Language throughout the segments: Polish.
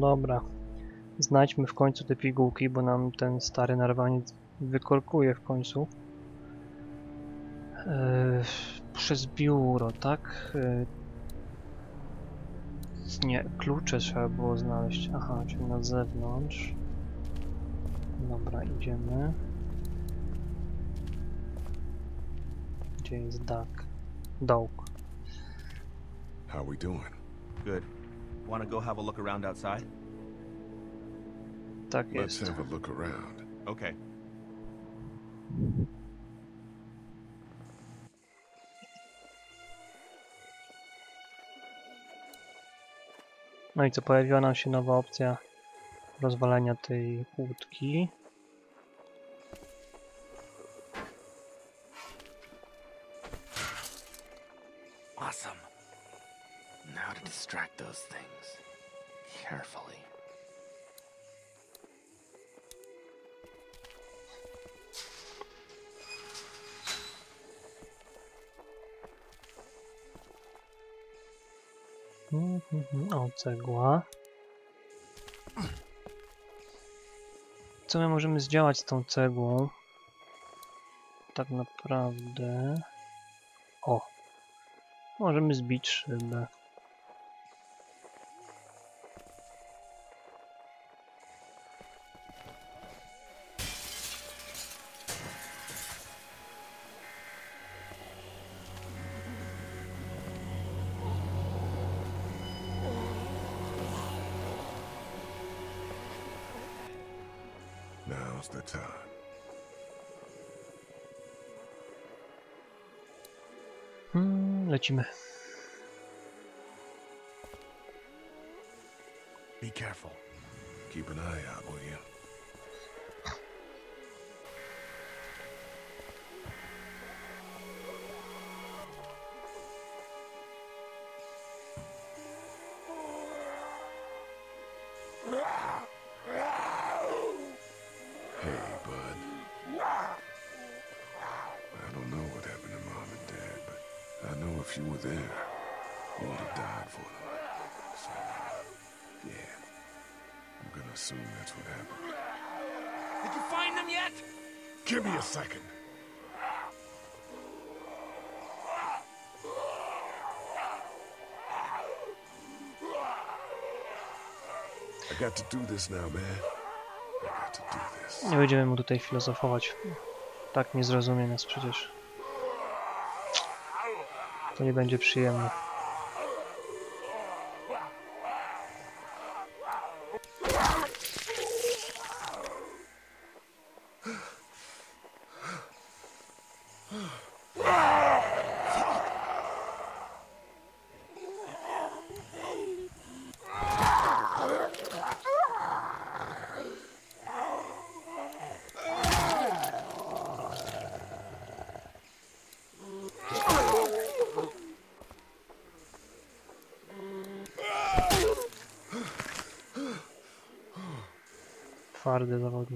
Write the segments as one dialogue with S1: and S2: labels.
S1: dobra. Znajdźmy w końcu te pigułki, bo nam ten stary narwaniec wykorkuje w końcu. Eee, przez biuro, tak? Eee, nie, klucze trzeba było znaleźć. Aha, czyli na zewnątrz. Dobra, idziemy. Gdzie jest Duck? Dog.
S2: How we doing?
S3: Good. Want to go have a look around outside?
S1: Tak
S2: Let's
S1: jest.
S2: have a look around.
S3: Okay.
S1: No i co, pojawiła nam się nowa opcja rozwalania tej łódki. Cegła. Co my możemy zdziałać z tą cegłą? Tak naprawdę... O! Możemy zbić szybę.
S4: Be careful.
S2: Keep an eye out, will you? Give me a second. I got to do this now, man. I got to do this.
S1: Nie będziemy mu tutaj filozofować. Tak nie zrozumie nas przecież. To nie będzie przyjemne.
S4: fardas, algo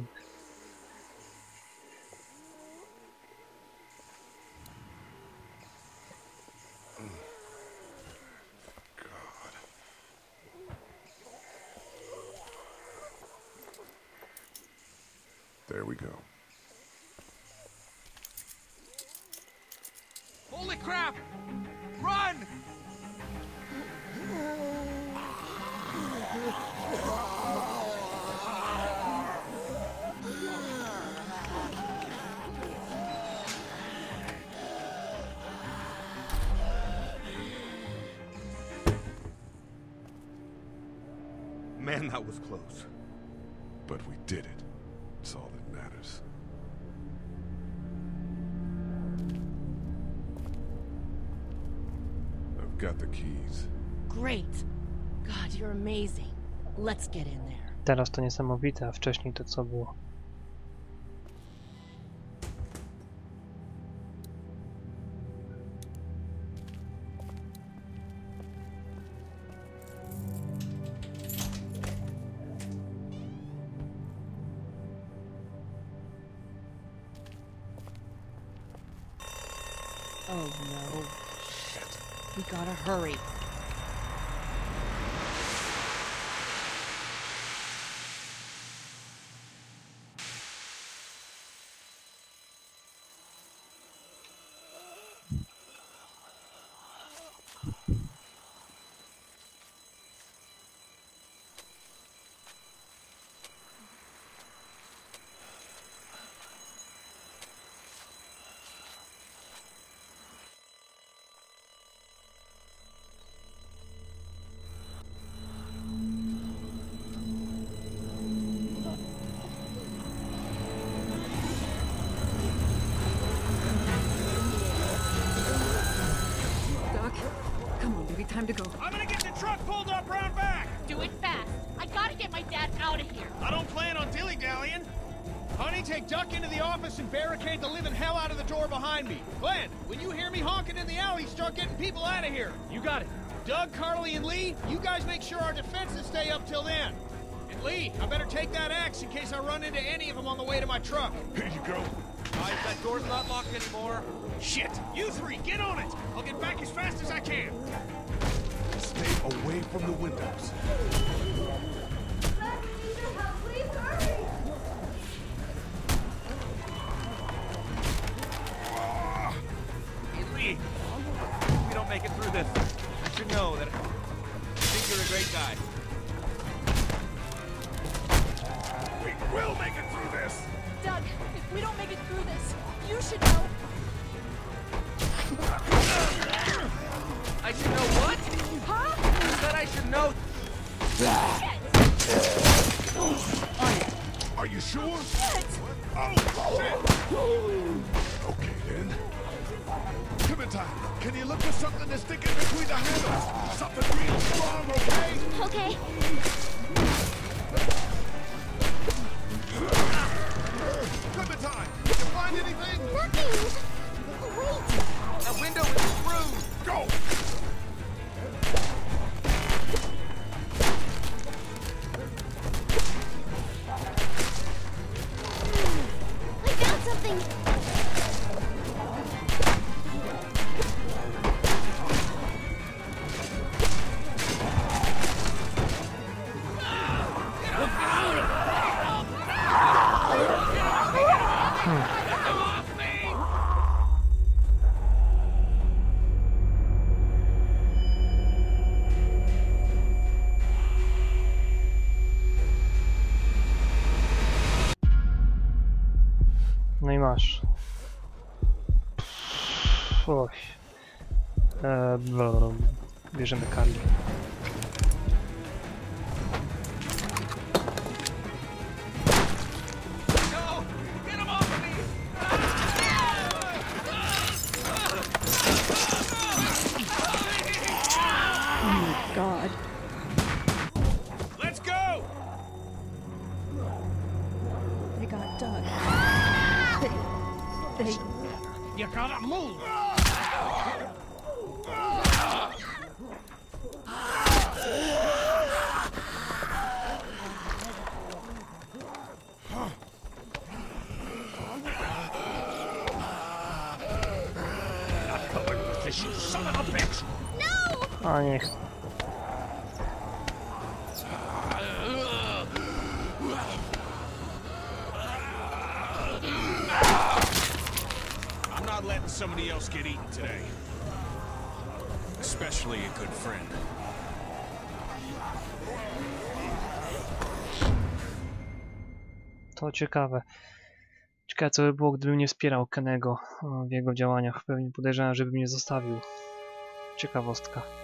S3: Man, that was close.
S2: But we did it. It's all that matters. I've got the keys.
S5: Great. God, you're amazing. Let's get in there.
S1: Teraz to niesamowite, a wcześniej to co było?
S5: Oh no. We gotta hurry.
S6: Okay, time to go.
S4: I'm gonna get the truck pulled up round back.
S5: Do it fast. I gotta get my dad out of here.
S4: I don't plan on dilly-dallying. Honey, take Duck into the office and barricade the living hell out of the door behind me. Glenn, when you hear me honking in the alley, start getting people out of here. You got it. Doug, Carly, and Lee, you guys make sure our defenses stay up till then. And Lee, I better take that axe in case I run into any of them on the way to my truck.
S2: Here you go.
S4: That door's not locked anymore. Shit! You three, get on it! I'll get back as fast as I can.
S2: Stay away from the windows.
S3: Hey, Lee. If we don't make it through this, you should know that I think you're a great guy.
S2: We will make it through this.
S7: Doug, if we don't make it through this, you should know.
S3: I should know what?
S7: Huh?
S3: You said I should know.
S2: Are you sure?
S7: Shit!
S2: Oh, shit! Okay, then. Clementine, can you look for something to stick in between the handles? Something real strong, okay?
S7: Okay.
S2: Anything?
S7: Nothing. Wait.
S3: That window is through.
S2: Go!
S6: Oh
S4: Let's go!
S6: They got Doug. They, they,
S4: You gotta move! A
S1: niech.
S4: I'm not letting somebody else get eaten today. Especially a good friend.
S1: To ciekawe. Ciekawe co by było, gdybym nie wspierał Kenego e, w jego działaniach. Pewnie podejrzewam, żeby mnie zostawił. Ciekawostka.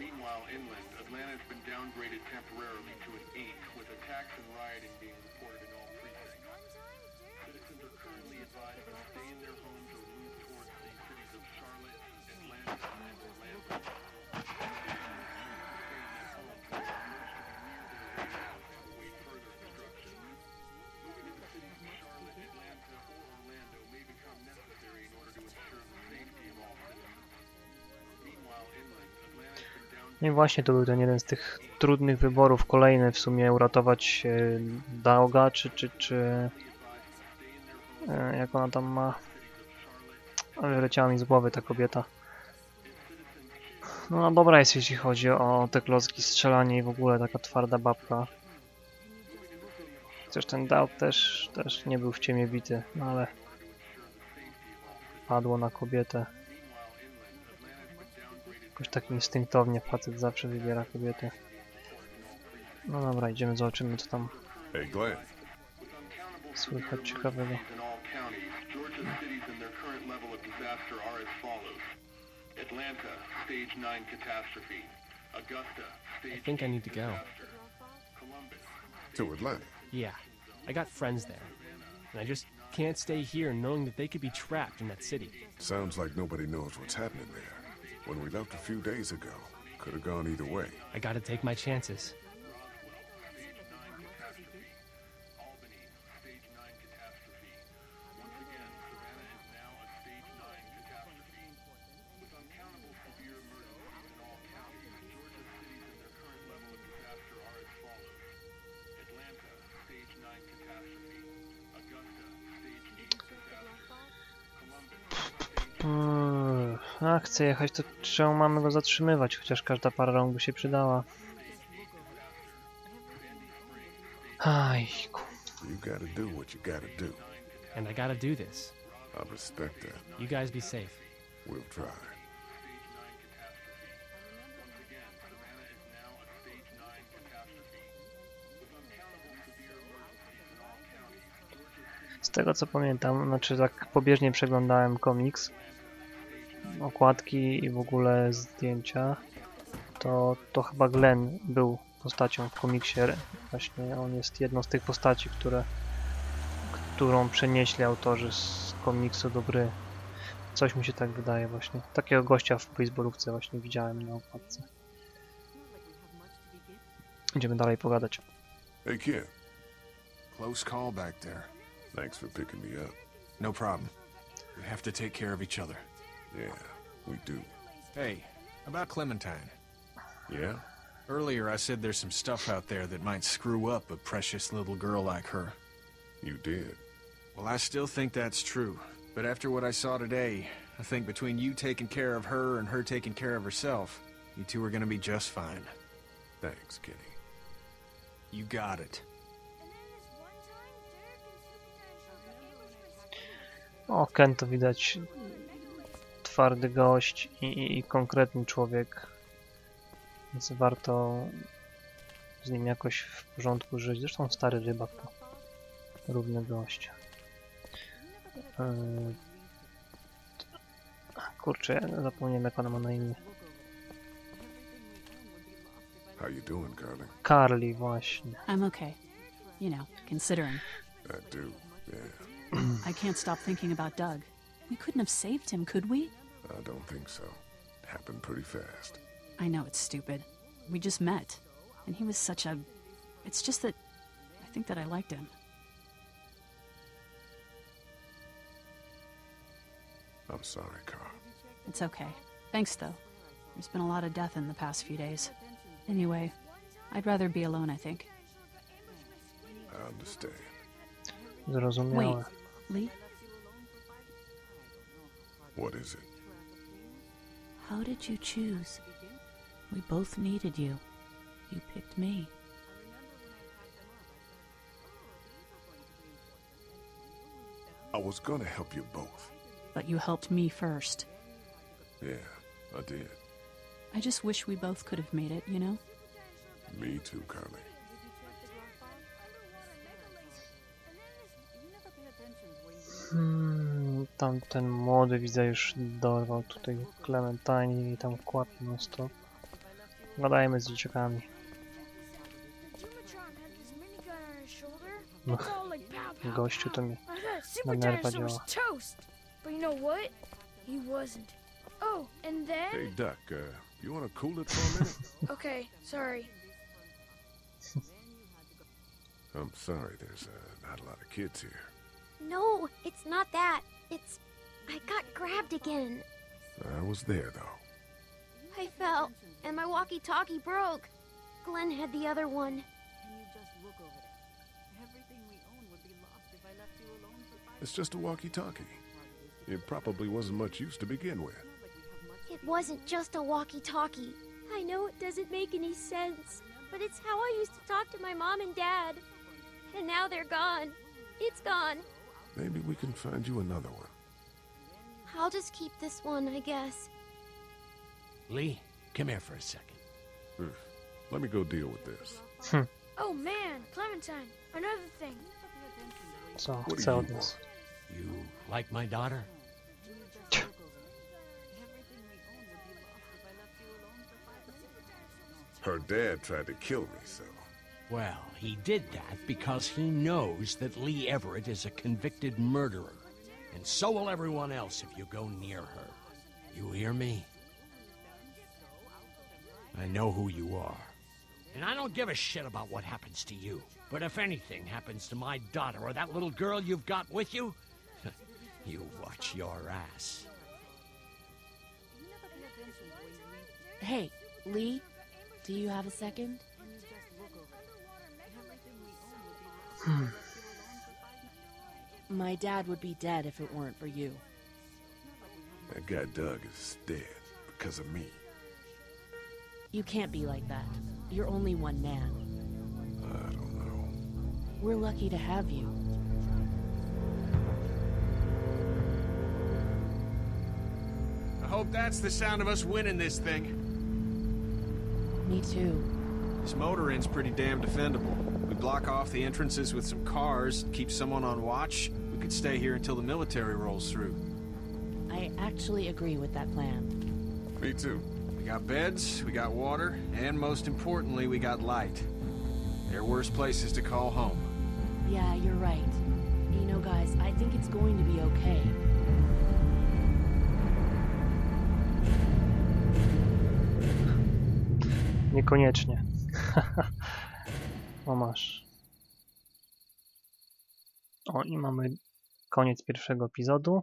S8: Meanwhile, inland, Atlanta has been downgraded temporarily to an 8, with attacks and rioting being reported in all precincts. Citizens are currently advised to stay in their
S1: No i właśnie to był ten jeden z tych trudnych wyborów, kolejny w sumie uratować e, Daoga, czy, czy, czy e, jak ona tam ma, ale wyleciała mi z głowy ta kobieta. No, no dobra jest jeśli chodzi o te klocki, strzelanie i w ogóle taka twarda babka. Chociaż ten Daog też, też nie był w ciemię bity, no ale padło na kobietę. Jakoś tak instynktownie facet zawsze wybiera kobiety. No dobra, idziemy, zobaczymy co tam
S2: Hey, Glenn.
S1: słychać ciekawego.
S8: in all counties, Georgia's cities and their current level of disaster are as follows. Atlanta, stage 9 catastrophe. Augusta, stage
S9: I think I need to go.
S8: disaster. Columbus,
S2: To Atlanta.
S9: Yeah, I got friends there. And I just can't stay here knowing that they could be trapped in that city.
S2: Sounds like nobody knows what's happening there. When we left a few days ago, could have gone either way.
S9: I gotta take my chances.
S8: A,
S1: chcę jechać, to czemu mamy go zatrzymywać? Chociaż każda para rąk by się przydała. Ajku.
S2: You gotta do what you gotta do.
S9: And I gotta do this.
S2: I respect that.
S9: You guys be safe.
S2: We'll try.
S1: Z tego co pamiętam, znaczy tak pobieżnie przeglądałem komiks, okładki i w ogóle zdjęcia, to, to chyba Glenn był postacią w komiksie. Właśnie on jest jedną z tych postaci, które, którą przenieśli autorzy z komiksu do gry. Coś mi się tak wydaje właśnie. Takiego gościa w baseballówce właśnie widziałem na okładce. Idziemy dalej pogadać.
S2: Hey, kid.
S10: Close call back there.
S2: Thanks for picking me up.
S10: No problem. We have to take care of each other.
S2: Yeah, we do.
S10: Hey, about Clementine.
S2: Yeah?
S10: Earlier I said there's some stuff out there that might screw up a precious little girl like her.
S2: You did.
S10: Well, I still think that's true. But after what I saw today, I think between you taking care of her and her taking care of herself, you two are gonna be just fine.
S2: Thanks, Kenny.
S10: You got it.
S1: O, Ken to widać twardy gość i, i, i konkretny człowiek. Więc warto z nim jakoś w porządku żyć. Zresztą stary rybak to równy gość. Yy... Kurczę, ja zapomniałem jak ona ma na imię.
S2: How you doing, Carly?
S1: Carly właśnie.
S6: I'm okay. You know, considering.
S2: I do. Yeah,
S6: I can't stop thinking about Doug. We couldn't have saved him, could we?
S2: I don't think so. It happened pretty fast.
S6: I know it's stupid. We just met. And he was such a. It's just that. I think that I liked him.
S2: I'm sorry, Carl.
S6: It's okay. Thanks, though. There's been a lot of death in the past few days. Anyway, I'd rather be alone, I think.
S2: I understand.
S1: Zrozumiałe.
S6: Wait. Lee,
S2: What is it?
S6: How did you choose? We both needed you. You picked me.
S2: I was gonna help you both.
S6: But you helped me first.
S2: Yeah, I did.
S6: I just wish we both could have made it, you know?
S2: Me too, Carly.
S1: Hmm, tamten młody widzę już dorwał tutaj Clementine i tam kłapie non stop. Gadajmy z dzieciakami. Ugh, gościu to mi na nerwa działa.
S11: But you know what? He wasn't. Oh, and then?
S2: Hey, Duck, uh, you wanna cool it for a minute?
S11: Okay, sorry.
S2: I'm sorry, there's uh, not a lot of kids here.
S12: No, it's not that. It's. I got grabbed again.
S2: I was there, though.
S12: I fell, and my walkie talkie broke. Glenn had the other one. Can you just look over it? Everything we own would be lost if I left you alone for by
S2: It's just a walkie-talkie. It probably wasn't much use to begin with.
S12: It wasn't just a walkie talkie. I know it doesn't make any sense, but it's how I used to talk to my mom and dad. And now they're gone. It's gone.
S2: Maybe we can find you another one.
S12: I'll just keep this one, I guess.
S9: Lee,
S13: come here for a second.
S2: Let me go deal with this. Hmm.
S11: Oh man, Clementine, another thing.
S1: Co
S2: What do you
S1: od?
S13: You like my daughter?
S2: Her dad tried to kill me, so
S13: Well, he did that because he knows that Lee Everett is a convicted murderer. And so will everyone else if you go near her. You hear me? I know who you are. And I don't give a shit about what happens to you. But if anything happens to my daughter or that little girl you've got with you, you watch your ass.
S5: Hey, Lee, do you have a second?
S1: Hmm.
S5: My dad would be dead if it weren't for you.
S2: that guy Doug is dead because of me.
S5: You can't be like that. You're only one man.
S2: I don't know.
S5: We're lucky to have you.
S10: I hope that's the sound of us winning this thing.
S5: Me too.
S10: This motor inn's pretty damn defendable. We block off the entrances with some cars, keep someone on watch. We could stay here until the military rolls through.
S5: I actually agree with that plan.
S2: Me too.
S10: We got beds, we got water, and most importantly, we got light. There are worse places to call home.
S5: Yeah, you're right. You know, guys, I think it's going to be okay.
S1: Niekoniecznie. o masz. O i mamy koniec pierwszego epizodu.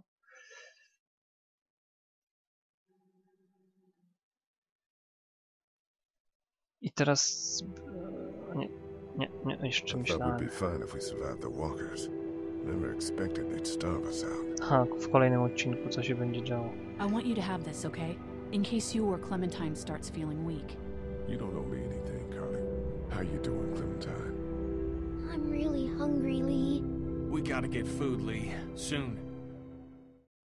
S1: I teraz... e, Nie, nie, nie, jeszcze myślałem. Aha, w kolejnym odcinku co się będzie działo.
S6: I want you to have this, okay? In case you or Clementine starts feeling weak.
S2: You don't owe me anything, Carly. How you doing, Clementine?
S12: I'm really hungry, Lee.
S10: We gotta get food, Lee. Soon.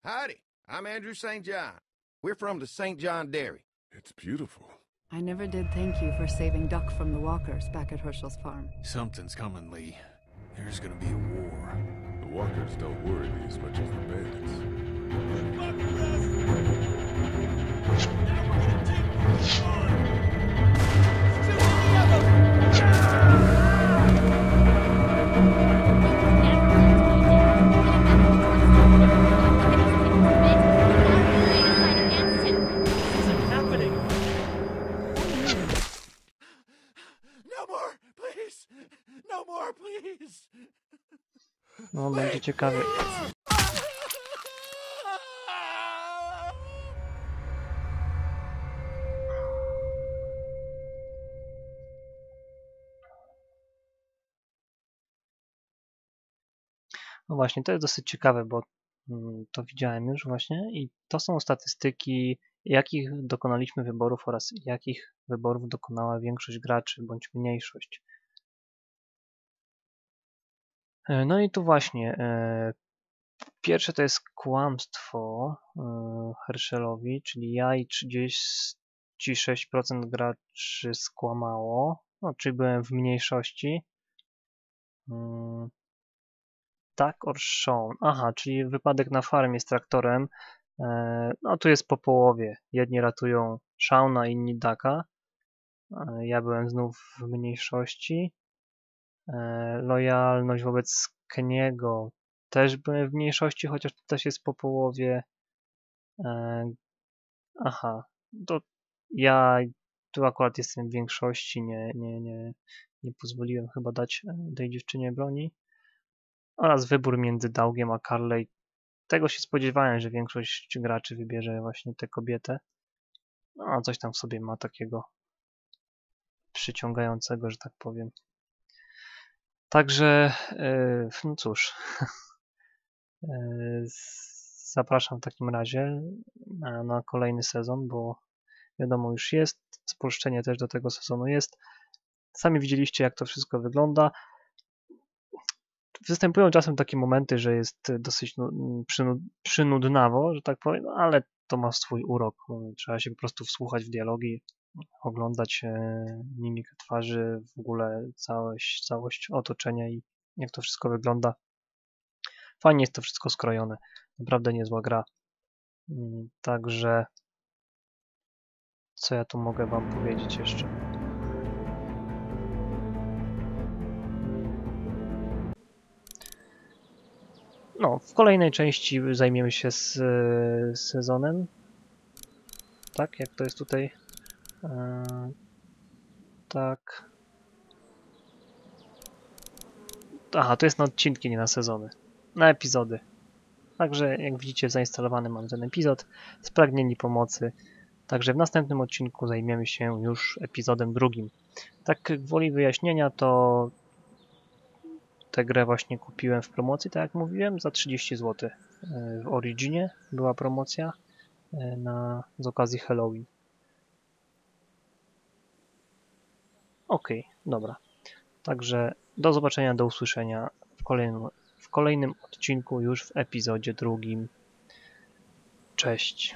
S14: Howdy, I'm Andrew St. John. We're from the St. John Dairy.
S2: It's beautiful.
S15: I never did thank you for saving Duck from the walkers back at Herschel's farm.
S10: Something's coming, Lee. There's gonna be a war.
S2: The walkers don't worry me as much as the bandits.
S9: happening?
S13: No more, please! No more, please!
S1: No, będzie ciekawie. No właśnie, to jest dosyć ciekawe, bo mm, to widziałem już właśnie i to są statystyki, jakich dokonaliśmy wyborów oraz jakich wyborów dokonała większość graczy bądź mniejszość. E, No i tu właśnie, e, pierwsze to jest kłamstwo e, Herschelowi, czyli ja i 36% graczy skłamało, no, czyli byłem w mniejszości. Tak or shown. Aha, czyli wypadek na farmie z traktorem. E, No tu jest po połowie. Jedni ratują Shauna, inni Daka. E, Ja byłem znów w mniejszości. E, Lojalność wobec Keniego też byłem w mniejszości, chociaż to też jest po połowie. Aha, to ja tu akurat jestem w większości, nie, nie, nie, nie pozwoliłem chyba dać tej dziewczynie broni. Oraz wybór między Daugiem a Carley. Tego się spodziewałem, że większość graczy wybierze właśnie tę kobietę. No, coś tam w sobie ma takiego przyciągającego, że tak powiem. Także, yy, no cóż, yy, zapraszam w takim razie na, na kolejny sezon, bo wiadomo już jest, spolszczenie też do tego sezonu jest. Sami widzieliście, jak to wszystko wygląda. Występują czasem takie momenty, że jest dosyć nu- przynu- przynudnawo, że tak powiem, no ale to ma swój urok. Trzeba się po prostu wsłuchać w dialogi, oglądać e, mimikę twarzy, w ogóle całość, całość otoczenia i jak to wszystko wygląda. Fajnie jest to wszystko skrojone. Naprawdę niezła gra. Mm, Także co ja tu mogę wam powiedzieć jeszcze? No, w kolejnej części zajmiemy się z, z sezonem. Tak, jak to jest tutaj. E, tak. Aha, to jest na odcinki, nie na sezony. Na epizody. Także jak widzicie zainstalowany mam ten epizod. Spragnieni pomocy. Także w następnym odcinku zajmiemy się już epizodem drugim. Tak gwoli wyjaśnienia to tę grę właśnie kupiłem w promocji, tak jak mówiłem, za 30 zł. W Originie była promocja e, na, z okazji Halloween. Ok, dobra. Także do zobaczenia, do usłyszenia w kolejnym, w kolejnym odcinku, już w epizodzie drugim. Cześć.